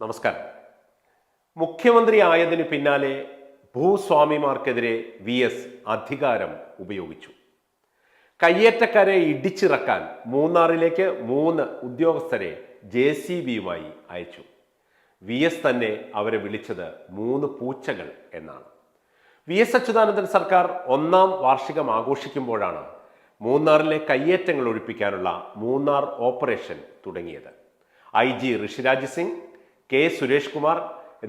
നമസ്കാരം. മുഖ്യമന്ത്രി ആയതിനു പിന്നാലെ ഭൂസ്വാമിമാർക്കെതിരെ വി എസ് അധികാരം ഉപയോഗിച്ചു. കയ്യേറ്റക്കാരെ ഇടിച്ചിറക്കാൻ മൂന്നാറിലേക്ക് മൂന്ന് ഉദ്യോഗസ്ഥരെ ജെ സി ബിയുമായി അയച്ചു. വി എസ് തന്നെ അവരെ വിളിച്ചത് മൂന്ന് പൂച്ചകൾ എന്നാണ്. വി എസ് അച്യുതാനന്ദൻ സർക്കാർ ഒന്നാം വാർഷികം ആഘോഷിക്കുമ്പോഴാണ് മൂന്നാറിലെ കയ്യേറ്റങ്ങൾ ഒഴിപ്പിക്കാനുള്ള മൂന്നാർ ഓപ്പറേഷൻ തുടങ്ങിയത്. I G Rishiraj Singh K Suresh Kumar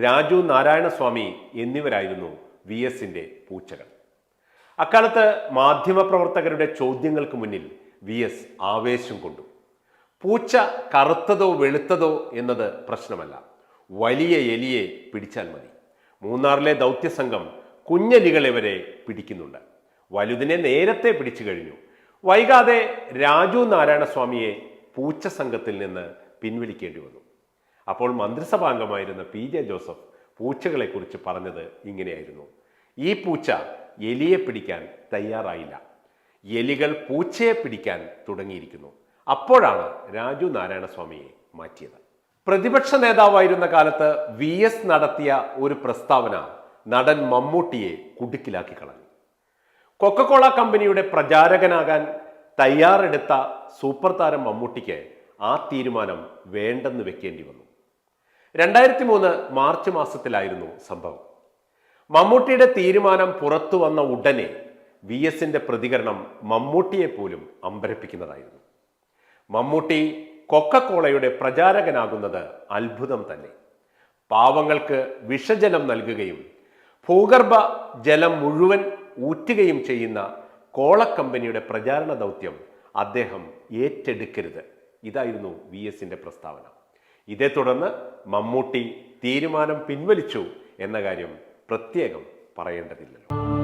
Raju Narayanaswamy എന്നിവരായിരുന്നു വി എസിന്റെ പൂച്ചകൾ. അക്കാലത്ത് മാധ്യമപ്രവർത്തകരുടെ ചോദ്യങ്ങൾക്ക് മുന്നിൽ വി എസ് ആവേശം കൊണ്ടു. പൂച്ച കറുത്തതോ വെളുത്തതോ എന്നത് പ്രശ്നമല്ല. വലിയ എലിയെ പിടിച്ചാൽ മതി. മൂന്നാറിലെ ദൗത്യസംഘം കുഞ്ഞലികളെ വരെ പിടിക്കുന്നുണ്ട്. വലുതിനെ നേരത്തെ പിടിച്ചു കഴിഞ്ഞു. വൈകാതെ രാജു നാരായണസ്വാമിയെ പൂച്ച സംഘത്തിൽ നിന്ന് പിൻവലിക്കേണ്ടി വന്നു. അപ്പോൾ മന്ത്രിസഭാംഗമായിരുന്ന പി ജെ ജോസഫ് പൂച്ചകളെക്കുറിച്ച് പറഞ്ഞത് ഇങ്ങനെയായിരുന്നു. ഈ പൂച്ച എലിയെ പിടിക്കാൻ തയ്യാറായില്ല. എലികൾ പൂച്ചയെ പിടിക്കാൻ തുടങ്ങിയിരിക്കുന്നു. അപ്പോഴാണ് രാജു നാരായണസ്വാമിയെ മാറ്റിയത്. പ്രതിപക്ഷ നേതാവായിരുന്ന കാലത്ത് വി എസ് നടത്തിയ ഒരു പ്രസ്താവന നടൻ മമ്മൂട്ടിയെ കുടുക്കിലാക്കി കളഞ്ഞു. കൊക്കക്കോള കമ്പനിയുടെ പ്രചാരകനാകാൻ തയ്യാറെടുത്ത സൂപ്പർ താരം മമ്മൂട്ടിക്ക് ആ തീരുമാനം വേണ്ടെന്ന് വെക്കേണ്ടി വന്നു. രണ്ടായിരത്തി മൂന്ന് മാർച്ച് മാസത്തിലായിരുന്നു സംഭവം. മമ്മൂട്ടിയുടെ തീരുമാനം പുറത്തു വന്ന ഉടനെ വി എസിന്റെ പ്രതികരണം മമ്മൂട്ടിയെ പോലും അമ്പരപ്പിക്കുന്നതായിരുന്നു. മമ്മൂട്ടി കൊക്കക്കോളയുടെ പ്രചാരകനാകുന്നത് അത്ഭുതം തന്നെ. പാവങ്ങൾക്ക് വിഷജലം നൽകുകയും ഭൂഗർഭ ജലം മുഴുവൻ ഊറ്റുകയും ചെയ്യുന്ന കോള കമ്പനിയുടെ പ്രചാരണ ദൗത്യം അദ്ദേഹം ഏറ്റെടുക്കരുത്. ഇതായിരുന്നു വി എസിന്റെ പ്രസ്താവന. ഇതേ തുടർന്ന് മമ്മൂട്ടി തീരുമാനം പിൻവലിച്ചു എന്ന കാര്യം പ്രത്യേകം പറയേണ്ടതില്ലല്ലോ.